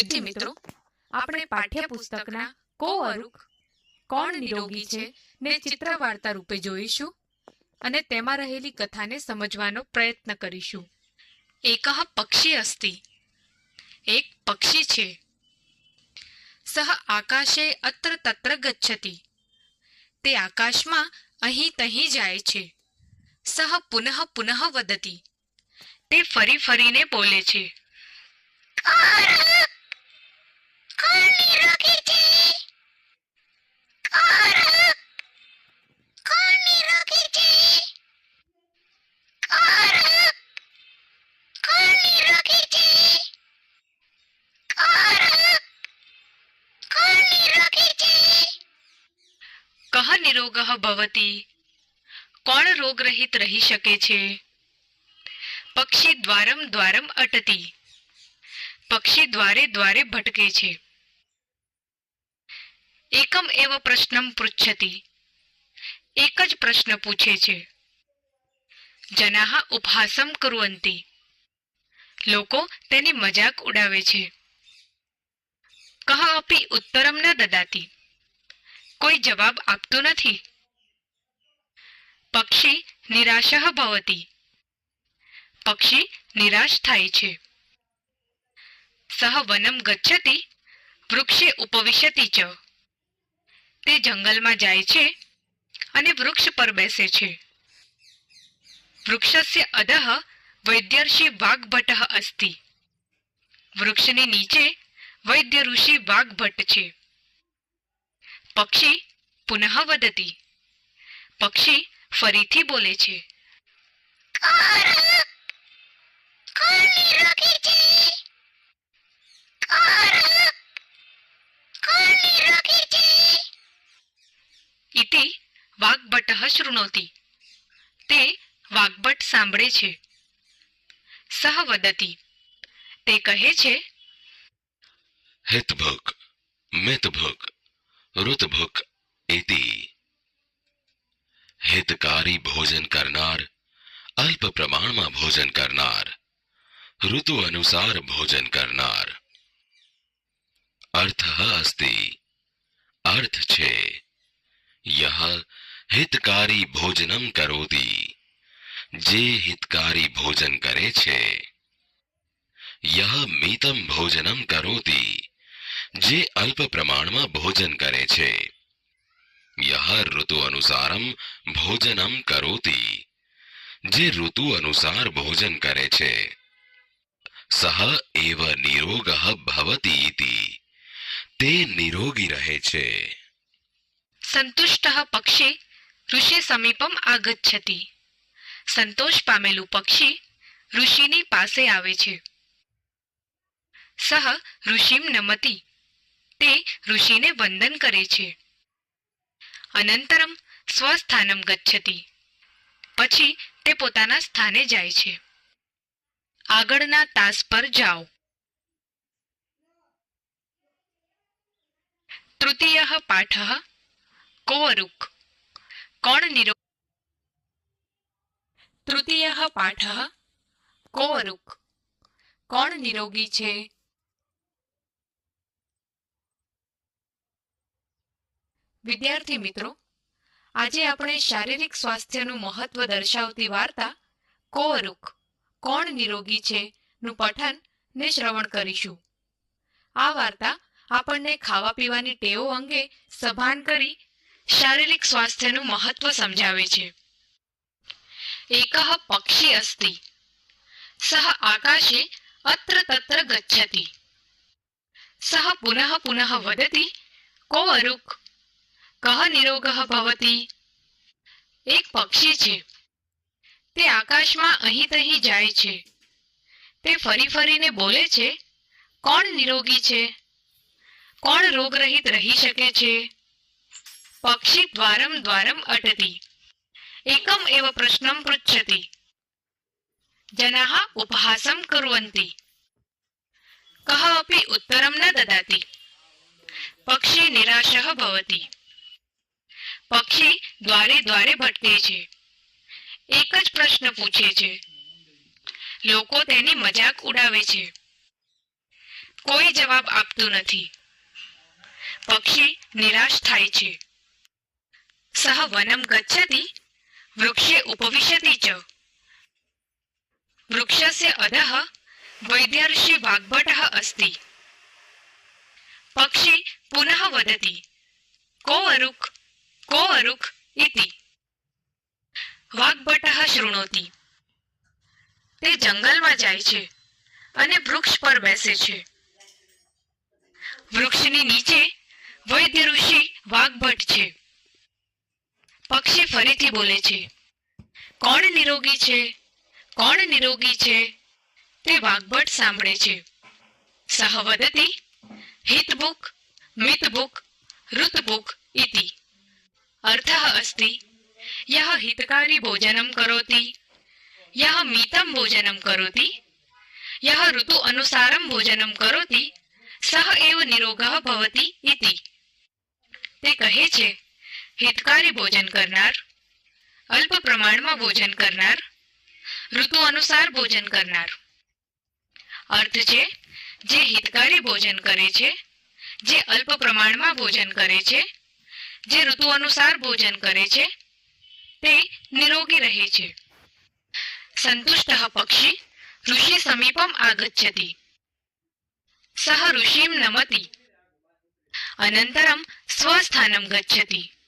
વિદ્યાર્થી મિત્રો આપણે પાઠ્યપુસ્તકના કો અરુખ કોણ નિરોગી છે ને ચિત્ર વાર્તા રૂપે જોઈશું અને તેમાં રહેલી કથાને સમજવાનો પ્રયત્ન કરીશું. એક પક્ષી અસ્તિ. એક પક્ષી છે. સહ આકાશે અત્ર તત્ર ગચ્છતિ. તે આકાશમાં અહીં તહીં જાય છે. સહ પુનઃ પુનઃ વદતી તે ફરી ફરીને બોલે છે. કહ નિરોગઃ ભવતી કોણ રોગરહિત રહી શકે છે પક્ષી દ્વારમ દ્વારમ અટતી પક્ષી દ્વારે દ્વારે ભટકે છે એકમ એવ પ્રશ્નમ પૃચ્છતિ. એક જ પ્રશ્ન પૂછે છે. જનાહ ઉપહાસમ કુરવંતી. લોકો તેની મજાક ઉડાવે છે. કહ અપી ઉત્તરમ ન દદાતી. કોઈ જવાબ આપતું નથી. પક્ષી નિરાશ ભવતી. પક્ષી નિરાશ થાય છે. સહ વનમ ગચ્છતી, વૃક્ષે ઉપવિશતી ચ. તે જંગલમાં જાય છે અને વૃક્ષ પર બેસે છે. વૃક્ષસ્ય અધઃ વૈદ્યર્ષિ વાઘભટ્ટ અસ્તિ. વૃક્ષની નીચે વૈદ્ય ઋષિ વાઘભટ્ટ છે. પક્ષી પુનઃ વદતી. પક્ષી ફરીથી બોલે છે? ઇતિ વાગ્ભટ શૃણોતિ તે વાગ્ભટ સાંભળે છે. સહ વદતી. તે કહે છે હિતભક મિતભક ઋતભક ઇતિ. હિતકારી ભોજન કરનાર, અલ્પ પ્રમાણમાં ભોજન કરનાર, ઋતુ અનુસાર ભોજન કરનાર. અર્થ અસ્તિ, અર્થ છે. યહ હિતકારી ભોજનમ કરોતી જે હિતકારી ભોજન કરે છે યહ મિતમ ભોજનમ કરોતી જે અલ્પ પ્રમાણમાં ભોજન કરે છે ઋતુ અનુસારમ ભોજનમ કરોતી જે ઋતુ અનુસાર ભોજન કરે છે સહ એવ નિરોગઃ ભવતી તે નિરોગી રહે છે સંતુષ્ટઃ પક્ષી ઋષિ સમીપમ આગચ્છતિ. સંતોષ પામેલું પક્ષી ઋષિની પાસે આવે છે. સહ ઋષિમ નમતી. તે ઋષિને વંદન કરે છે. અનંતરમ સ્વસ્થાનમ ગચ્છતિ. પછી તે પોતાના સ્થાને જાય છે. આગળના તાસ પર જાઓ. તૃતીય પાઠ કોવરુક. કોણ નિરો તૃતીય પાઠ, કોવરુક. કોણ નિરોગી છે? વિદ્યાર્થી મિત્રો, આજે આપણે શારીરિક સ્વાસ્થ્યનું મહત્વ દર્શાવતી વાર્તા કોવરુક, કોણ નિરોગી છે, નું પઠન ને શ્રવણ કરીશું. આ વાર્તા આપણને ખાવા પીવાની ટેવો અંગે સભાન કરી શારીરિક સ્વાસ્થ્યનું મહત્વ સમજાવે છે. એક પક્ષી અસ્તિ. સહ આકાશે અત્ર તત્ર ગચ્છતિ. સહ પુનઃ પુનઃ વદતિ, કો અરુક. કહ નિરોગ ભવતી. એક પક્ષી છે. તે આકાશમાં અહીં તહીં જાય છે. તે ફરી ફરીને બોલે છે, કોણ નિરોગી છે? કોણ રોગરહિત રહી શકે છે? પક્ષી દ્વારમ દ્વારમ અટતી. એકમ એવ પ્રશ્નમ પૃચ્છતિ. જનાः ઉપહાસમ કુર્વन्ति કહ અપી ઉત્તરમ ન દદાતિ. પક્ષી નિરાશઃ ભવતી. પક્ષી દ્વારે દ્વારે ભટકે છે. એક જ પ્રશ્ન પૂછે છે. લોકો તેની મજાક ઉડાવે છે. કોઈ જવાબ આપતું નથી. પક્ષી નિરાશ થાય છે. સહ વનમ ગચ્છતિ વૃક્ષે ઉપવિશતિ ચ વૃક્ષસ્ય અધઃ વૈદ્યર્ષિ વાગ્ભટः અસ્તિ પક્ષી પુનઃ વદતિ કો અરુક કો અરુક ઇતિ વાગ્ભટः શૃણોતિ તે જંગલમાં જાય છે અને વૃક્ષ પર બેસે છે. વૃક્ષની નીચે વૈદ્ય ઋષિ વાઘભટ છે. પક્ષી ફરીથી બોલે છે, કોણ નિરોગી છે? કોણ નિરોગી છે? તે વાગબટ સાંભળે છે, સહવદતી, હિતબુક, મિતબુક, ઋતબુક ઇતિ. અર્થ અસ્તિ, યહ હિતકારી ભોજનમ કરોતિ, યહ મિતમ ભોજનમ કરોતિ, યહ ઋતુ અનુસારમ ભોજનમ કરોતિ, સહ એવ નિરોગઃ ભવતિ ઇતિ. તે કહે છે હિતકારી ભોજન કરનાર, અલ્પ પ્રમાણમાં ભોજન કરનાર, ઋતુ અનુસાર ભોજન કરનાર. અર્થ છે, જે હિતકારી ભોજન કરે છે, જે અલ્પ પ્રમાણમાં ભોજન કરે છે, જે ઋતુ અનુસાર ભોજન કરે છે, તે નિરોગી રહે છે. સંતુષ્ટ પક્ષી ઋષિ સમીપમ આગચ્છતિ. સહ ઋષિમ નમતિ. અનંતરમ સ્વસ્થાનમ ગચ્છતિ.